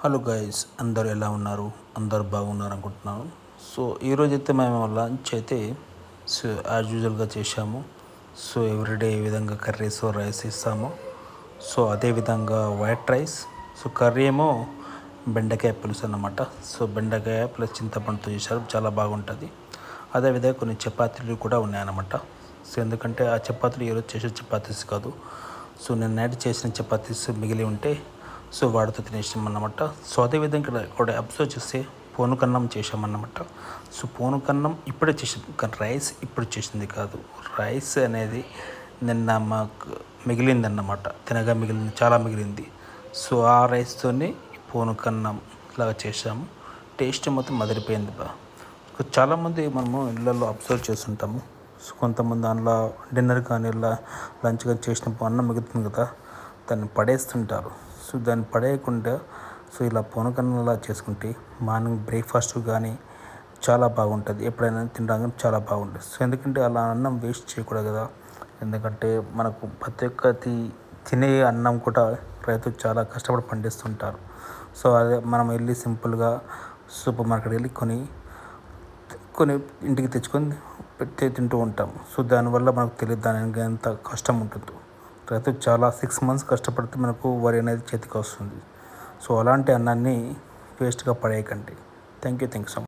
Hello guys అందరు ఎలా ఉన్నారు? అందరు బాగున్నారు అనుకుంటున్నాను. సో ఈరోజు అయితే మేము లంచ్ అయితే సో యాజ్ యూజువల్గా చేశాము. సో ఎవ్రీడే ఏ విధంగా కర్రీస్ రైస్ ఇస్తాము. సో అదేవిధంగా వైట్ రైస్ సో కర్రీ ఏమో బెండకాయ పులుసు అన్నమాట. సో బెండకాయ ప్లస్ చింతపండుతో చేశారు. చాలా బాగుంటుంది. అదేవిధంగా కొన్ని చపాతీలు కూడా ఉన్నాయన్నమాట. సో ఎందుకంటే ఆ చపాతీలు ఈరోజు చేసే చపాతీస్ కాదు. సో నేను నైట్ చేసిన చపాతీస్ మిగిలి ఉంటే సో వాడితో తినేసామన్నమాట సో అదేవిధంగా ఇక్కడ ఇక్కడ అబ్జర్వ్ చేస్తే పోనుకన్నం చేసామన్నమాట సో పోనుకన్నం ఇప్పుడే చేసింది. కానీ రైస్ ఇప్పుడు చేసింది కాదు. రైస్ అనేది నిన్న మాకు మిగిలిందన్నమాట. తినగా మిగిలింది చాలా మిగిలింది. సో ఆ రైస్తోనే పోనుకన్నం లాగా చేసాము టేస్ట్ మొత్తం మదిరిపోయింది బా. సో చాలామంది మనము ఇళ్ళల్లో అబ్జర్వ్ చేస్తుంటాము. సో కొంతమంది దానిలో డిన్నర్ కానీ ఇలా లంచ్ కానీ చేసినప్పుడు అన్నం మిగులుతుంది కదా దాన్ని పడేస్తుంటారు. సో దాన్ని పడేయకుండా సో ఇలా పొనకన్నలా చేసుకుంటే మార్నింగ్ బ్రేక్ఫాస్ట్ కానీ చాలా బాగుంటుంది. ఎప్పుడైనా తినడానికి చాలా బాగుంటుంది. సో ఎందుకంటే అలా అన్నం వేస్ట్ చేయకూడదు కదా. ఎందుకంటే మనకు ప్రతి ఒక్క తినే అన్నం కూడా రైతు చాలా కష్టపడి పండిస్తుంటారు. సో అదే మనం వెళ్ళి సింపుల్గా సూపర్ మార్కెట్ వెళ్ళి కొని కొని ఇంటికి తెచ్చుకొని పెట్టి తింటూ ఉంటాం సో దానివల్ల మనకు తెలియదు దానికి ఎంత కష్టం ఉంటుందో. రైతు చాలా సిక్స్ మంత్స్ కష్టపడితే మనకు వరి అనేది చేతికి వస్తుంది. సో అలాంటి అన్నాన్ని వేస్ట్గా పడేయకండి. Thank you thank you so much